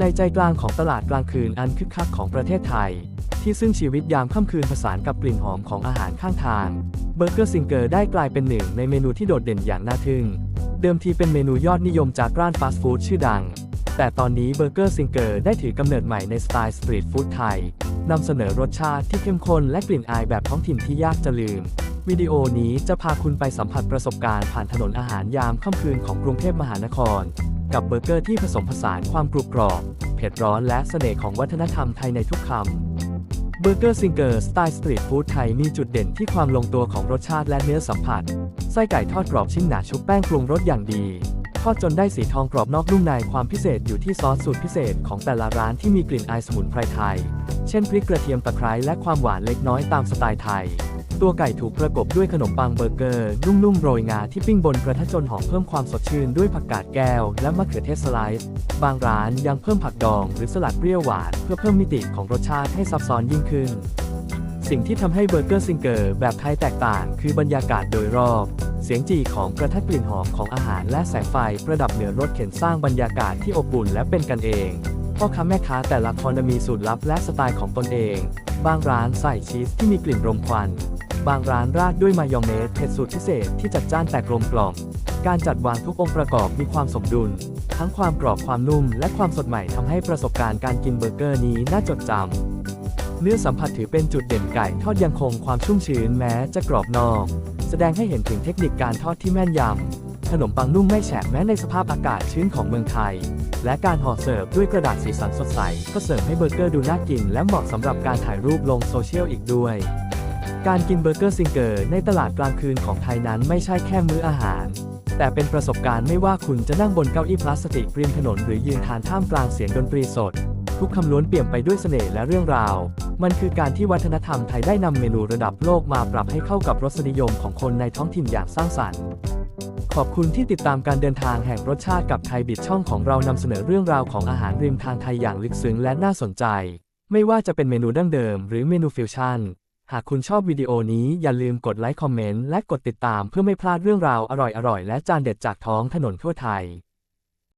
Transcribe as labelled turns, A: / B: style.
A: ในใจกลางของตลาดกลางคืนอันคึกคักของประเทศไทย ที่ซึ่งชีวิตยามค่ำคืนผสานกับกลิ่นหอมของอาหารข้างทาง เบอร์เกอร์ซิงเกอร์ได้กลายเป็นหนึ่งในเมนูที่โดดเด่นอย่างน่าทึ่ง เดิมทีเป็นเมนูยอดนิยมจากร้านฟาสต์ฟู้ดชื่อดัง แต่ตอนนี้เบอร์เกอร์ซิงเกอร์ได้ถือกำเนิดใหม่ในสไตล์สตรีทฟู้ดไทยนำเสนอรสชาติที่เข้มข้นและกลิ่นอายแบบท้องถิ่นที่ยากจะลืมวิดีโอนี้จะพาคุณไปสัมผัสประสบการณ์ผ่านถนนอาหารยามค่ำคืนของกรุงเทพมหานคร กับเบอร์เกอร์ที่ผสมผสานความกรุบกรอบ เผ็ดร้อนและเสน่ห์ของวัฒนธรรมไทยในทุกคำ เบอร์เกอร์ซิงเกอร์สไตล์สตรีทฟู้ดไทยมีจุดเด่นที่ความลงตัวของรสชาติและเนื้อสัมผัส ไส้ไก่ทอดกรอบชิ้นหนาชุบแป้งปรุงรสอย่างดี ทอดจนได้สีทองกรอบนอกนุ่มในความพิเศษอยู่ที่ซอสสูตรพิเศษของแต่ละร้านที่มีกลิ่นอายสมุนไพรไทย เช่นพริกกระเทียมตะไคร้และความหวานเล็กน้อยตามสไตล์ไทย ตัวไก่ถูกประกบด้วยขนมปังเบอร์เกอร์นุ่มๆโรยงาที่ปิ้งบนกระทะจนหอมเพิ่มความสดชื่นด้วยผักกาดแก้วและมะเขือเทศสไลซ์บางร้านยังเพิ่มผักดองหรือสลัดเปรี้ยวหวานเพื่อเพิ่มมิติของรสชาติให้ซับซ้อนยิ่งขึ้น สิ่งที่ทำให้เบอร์เกอร์ซิงเกอร์แบบไทยแตกต่าง คือบรรยากาศโดยรอบ เสียงจีของกระทะกลิ่นหอมของอาหารและแสงไฟประดับเหนือรถเข็นสร้างบรรยากาศที่อบอุ่นและเป็นกันเอง พ่อค้าแม่ค้าแต่ละคนมีสูตรลับและสไตล์ของตนเอง บางร้านใส่ชีสที่มีกลิ่นรมควัน บางร้านราดด้วยมายองเนสเผ็ดสูตรพิเศษที่จัดจ้านแต่กลมกล่อม การจัดวางทุกองค์ประกอบมีความสมดุล ทั้งความกรอบความนุ่มและความสดใหม่ทำให้ประสบการณ์การกินเบอร์เกอร์นี้น่าจดจำเนื้อสัมผัสถือเป็นจุดเด่นไก่ทอดยังคงความชุ่มชื้นแม้จะกรอบนอก แสดงให้เห็นถึงเทคนิคการทอดที่แม่นยำ ขนมปังนุ่มไม่แฉะแม้ในสภาพอากาศชื้นของเมืองไทย และการห่อเสิร์ฟด้วยกระดาษสีสันสดใส ก็เสริมให้เบอร์เกอร์ดูน่ากิน และเหมาะสำหรับการถ่ายรูปลงโซเชียลอีกด้วย การกินเบอร์เกอร์ซิงเกอร์ในตลาดกลางคืนของไทยนั้นไม่ใช่แค่มื้ออาหาร แต่เป็นประสบการณ์ไม่ว่าคุณจะนั่งบนเก้าอี้พลาสติกริมถนนหรือยืนทานท่ามกลางเสียงดนตรีสด ทุกคำล้วนเปี่ยมไปด้วยเสน่ห์และเรื่องราว มันคือการที่วัฒนธรรมไทยได้นำเมนูระดับโลกมาปรับให้เข้ากับรสนิยมของคนในท้องถิ่นอย่างสร้างสรรค์ ขอบคุณที่ติดตามการเดินทางแห่งรสชาติกับไทยบิดช่องของเรานำเสนอเรื่องราวของอาหารริมทางไทยอย่างลึกซึ้งและน่าสนใจ ไม่ว่าจะเป็นเมนูดั้งเดิม หรือเมนูฟิวชั่น หากคุณชอบวิดีโอนี้อย่าลืมกดไลค์คอมเมนต์และกดติดตามเพื่อไม่พลาดเรื่องราวอร่อยๆและจานเด็ดจากท้องถนนทั่วไทย